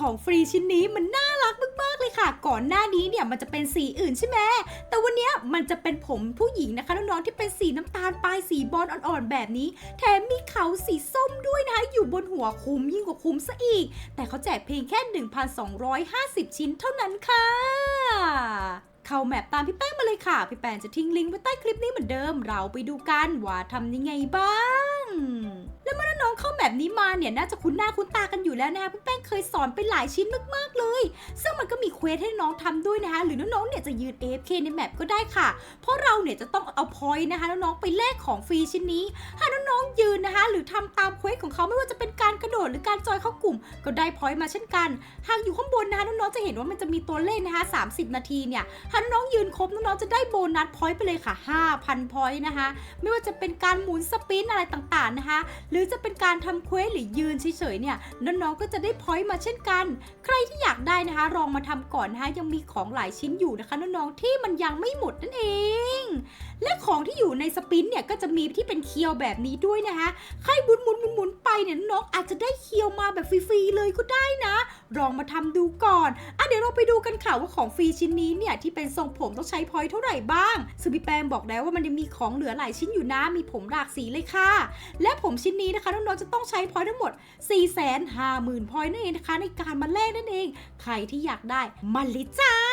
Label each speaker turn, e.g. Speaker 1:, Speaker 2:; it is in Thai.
Speaker 1: ของฟรีชิ้นนี้มันน่ารักมากๆเลยค่ะ ก่อนหน้านี้เนี่ยมันจะเป็นสีอื่นใช่ไหมแต่วันนี้มันจะเป็นผมผู้หญิงนะคะน้องๆที่เป็นสีน้ำตาลปลายสีบอลอ่อนๆแบบนี้ แถมมีเขาสีส้มด้วยนะคะอยู่บนหัวคุ้มยิ่งกว่าคุ้มซะอีก แต่เขาแจกเพียงแค่ 1,250 ชิ้นเท่านั้นค่ะเข้าแมปตามพี่แป้งมาเลยค่ะ พี่แป้งจะทิ้งลิงก์ไว้ใต้คลิปนี้เหมือนเดิม เราไปดูกันว่าทำยังไงบ้าง แล้วเมื่อน้องเข้า แบบนี้มาเนี่ยน่าจะคุ้นหน้าคุ้นตากันอยู่แล้วนะคะพี่แป้งเคยสอนไปหลายชิ้นมากๆเลย ซึ่งมันก็มีเควสให้น้องทำด้วยนะคะหรือน้องๆเนี่ยจะยืน AFK ในแมปก็ได้ค่ะ เพราะเราเนี่ยจะต้องเอาพอยต์นะคะน้องๆไปแลกของฟรีชิ้นนี้ถ้าน้องๆยืนนะคะ หรือทำตามเควสของเขาไม่ว่าจะ หรือการจอยเข้ากลุ่ม ก็ได้พอยต์มาเช่นกัน หากอยู่ข้างบนนะคะน้องๆจะเห็นว่ามันจะมีตัวเลขนะคะ30 นาทีเนี่ยถ้าน้องยืนครบน้องๆจะได้โบนัสพอยต์ไปเลยค่ะ 5,000พอยต์นะคะไม่ว่าจะเป็นการหมุนสปินอะไรต่างๆนะคะ หรือจะเป็นการทำเควสหรือยืนเฉยๆเนี่ยน้องๆก็จะได้พอยต์มาเช่นกัน ใครที่อยากได้นะคะลองมาทำก่อนนะคะยังมีของหลายชิ้นอยู่นะคะน้องๆที่มันยังไม่หมดนั่นเอง ของที่อยู่ในสปินเนี่ยก็จะมีที่เป็นเคียวแบบนี้ด้วยนะคะใครหมุนหมุนหมุนหมุนไปเนี่ยน้องอาจจะได้เคียวมาแบบฟรีๆเลยก็ได้นะ ลองมาทำดูก่อนอะเดี๋ยวเราไปดูกันค่ะว่าของฟรีชิ้นนี้เนี่ยที่เป็นทรงผมต้องใช้พอยเท่าไหร่บ้างซึ่งพี่แปมบอกแล้วว่ามันยังมีของเหลือหลายชิ้นอยู่นะมีผมหลากสีเลยค่ะ และผมชิ้นนี้นะคะน้องๆจะต้องใช้พอยทั้งหมด 4 5 0 0 0 0พอยนั่นเองนะคะในการมาแลกนั่นเอง ใครที่อยากได้มาเลยจ้า